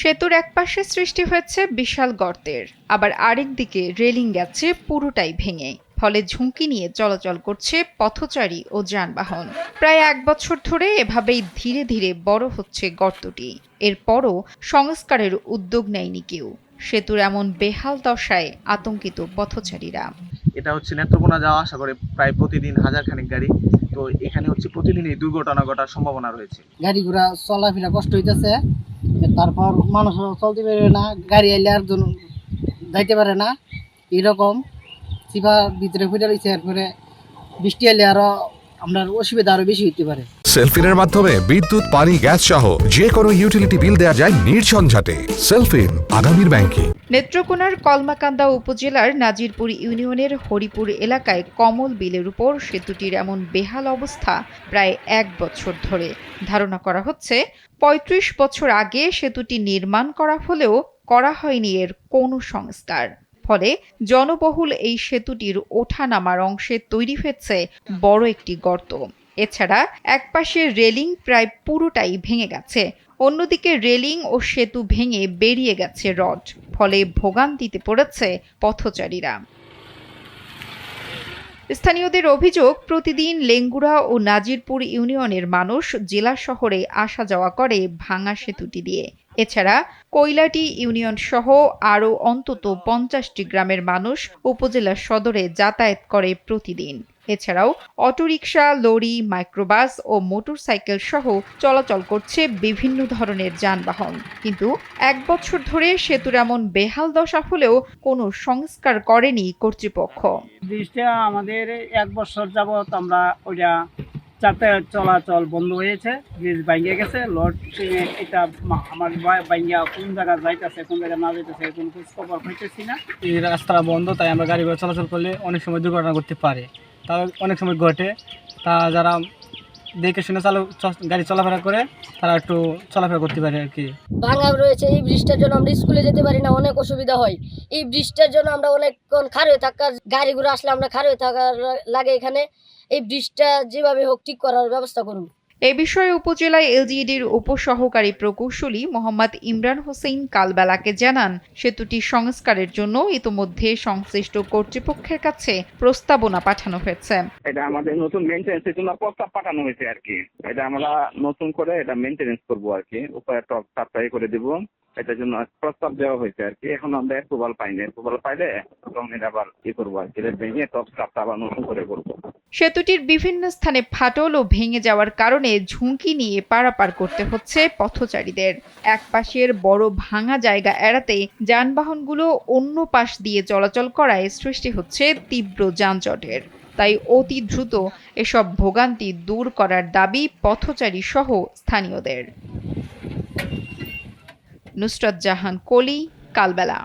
সেতুর একপাশে সৃষ্টি হয়েছে বিশাল গর্তের। আবার আরেক দিকে রেলিং গেছে পুরোটাই ভেঙে। ফলে ঝুঁকি নিয়ে চলাচল করছে পথচারী ও যানবাহন। প্রায় এক বছর ধরে এভাবেই ধীরে ধীরে বড় হচ্ছে গর্তটি। এরপরও সংস্কারের উদ্যোগ নেয়নি কেউ। সেতুর এমন বেহাল দশায় আতঙ্কিত পথচারীরা। এটা হচ্ছে নেত্রকোনা যাওয়া আশা করে প্রায় প্রতিদিন হাজার খানিক গাড়ি। তো এখানে হচ্ছে প্রতিদিন এই দুর্ঘটনা ঘটার সম্ভাবনা রয়েছে। গাড়ি ঘোড়া চলাফেরা কষ্ট হইতেছে। তারপর মানুষ চলতে পারে না, গাড়ি আইলে আর যাইতে পারে না। এরকম চিপা ভিতরে ফুটে রয়েছে এরপরে বৃষ্টি এলে আরও আপনার অসুবিধা আরও বেশি হইতে পারে। সেলফিনের মাধ্যমে বিদ্যুৎ, পানি, গ্যাস সহ যে কোনো ইউটিলিটি বিল দেওয়া যায় নির্ঝঞ্ঝাটে। সেলফিন, আগামীর ব্যাংকে। নেত্রকোনার কলমাকান্দা উপজেলার নাজিরপুর ইউনিয়নের হরিপুর এলাকায় কমল বিলের উপর সেতুটির এমন বেহাল অবস্থা প্রায় এক বছর ধরে। ধারণা করা হচ্ছে ৩৫ বছর আগে সেতুটি নির্মাণ করা হলেও করা হয়নি এর কোনো সংস্কার। ফলে জনবহুল এই সেতুটির ওঠানামার অংশে তৈরি হয়েছে বড় একটি গর্ত। এছাড়া একপাশে রেলিং প্রায় পুরোটাই ভেঙে গেছে। অন্যদিকে রেলিং ও সেতু ভেঙে বেরিয়ে গেছে রড, ফলে ভোগান্তিতে পড়েছে পথচারীরা। স্থানীয়দের অভিযোগ, প্রতিদিন লেঙ্গুড়া ও নাজিরপুর ইউনিয়নের মানুষ জেলা শহরে আসা যাওয়া করে ভাঙা সেতুটি দিয়ে। এছাড়া কৈলাটি ইউনিয়ন সহ আরও অন্তত পঞ্চাশটি গ্রামের মানুষ উপজেলা সদরে যাতায়াত করে প্রতিদিন। এছাড়াও অটোরিকশা লরি মাইক্রোবাস ও মোটরসাইকেল সহ চলাচল করছে বিভিন্ন ধরনের যানবাহন। কিন্তু এক বছর ধরে সেতুর এমন বেহাল দশা হলেও কোনো সংস্কার করেনি কর্তৃপক্ষ। ব্রিজটা আমাদের এক বছর যাবত আমরা ওইটা যাতায়াত চলাচল বন্ধ হয়েছে ব্রিজ ভাঙ্গে গেছে লোড এটা মা- আমার ভাঙ্গা কোন জায়গা যাইতেছে কোন জায়গা না যাইতেছে কোন খোঁজ খবর পাইতেছি না। এই রাস্তা বন্ধ তাই আমরা গাড়ি ঘোড়া চলাচল করলে অনেক সময় দুর্ঘটনা করতে পারে। তা অনেক সময় ঘটে। তা যারা দেখে শুনে চালু গাড়ি চলাফেরা করে, তারা একটু চলাফেরা করতে পারে আর কি। ভাঙা রয়েছে, এই বৃষ্টির জন্য আমরা স্কুলে যেতে পারি না, অনেক অসুবিধা হয়। এই বৃষ্টির জন্য আমরা অনেকক্ষণ খার হয়ে থাকার, গাড়িগুলো আসলে আমরা খার হয়ে থাকার লাগে এখানে। এই বৃষ্টিটা যেভাবে হোক ঠিক করার ব্যবস্থা করুন। এ বিষয়ে উপজেলায় এলজিইডির উপসহকারী প্রকৌশলী মোহাম্মদ ইমরান হোসেন কালবেলাকে জানান, সেতুটি সংস্কারের জন্য ইতোমধ্যে সংশ্লিষ্ট কর্তৃপক্ষের কাছে প্রস্তাবনা পাঠানো হয়েছে। এটা আমাদের নতুন মেনটেন্সের জন্য প্রস্তাব পাঠানো হয়েছে আর কি। এটা আমরা নতুন করে এটা মেনটেনেন্স করব আর কি। উপায় টপ সাপ্লাই করে দিব। এটার জন্য প্রস্তাব দেওয়া হয়েছে আর কি। এখন আমরা অ্যাপ্রুভাল পাইনি। অ্যাপ্রুভাল পাইলে তখন এটা আবার ই করব আর কি ভেঙে টপ স্টাপটা আবার নতুন করে করব। সেতুটির বিভিন্ন স্থানে ফাটল ও ভেঙে যাওয়ার কারণে ঝুঁকি নিয়ে পারাপার করতে হচ্ছে পথচারীদের। এক পাশের বড় ভাঙা জায়গা এড়াতে যানবাহনগুলো অন্য পাশ দিয়ে চলাচল করায় সৃষ্টি হচ্ছে তীব্র যানজটের। তাই অতি দ্রুত এসব ভোগান্তি দূর করার দাবি পথচারী সহ স্থানীয়দের। নুসরাত জাহান কলি কালবেলা।